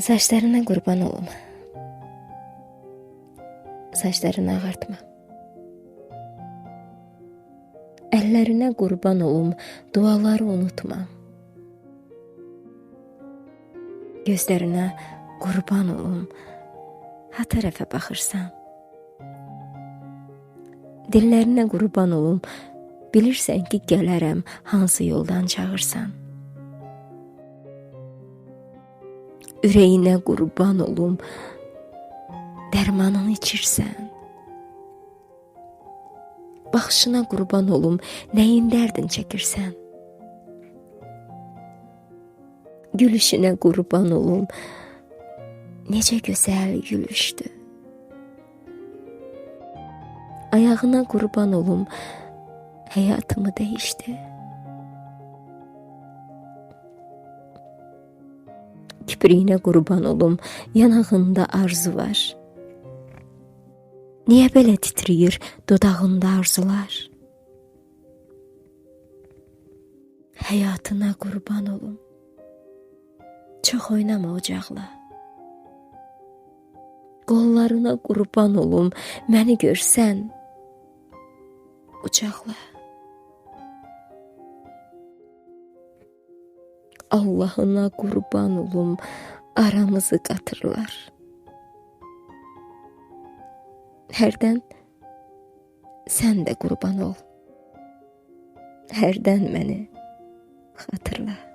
Saçlarına qurban olum. Saçlarını ağartma. Əllərinə qurban olum, duaları unutma. Gözlərinə qurban olum, ha tərəfə baxırsan. Dillərinə qurban olum, bilirsən ki, gələrəm hansı yoldan çağırsan. Ürəyinə qurban olum, dərmanını içirsən. Baxışına qurban olum, nəyin dərdin çəkirsən? Gülüşünə qurban olum, necə gözəl gülüşdü. Ayağına qurban olum, həyatımı dəyişdi. Kipriyinə qurban olum, yanağında arzu var. Niyə belə titrəyir dodağında arzular? Həyatına qurban olum. Çox oynama ocaqla. Qollarına qurban olum, məni görsən ucaqla. Allahına qurban olum, aramızı qatırlar. Hərdən sən də qurban ol. Hərdən məni xatırla.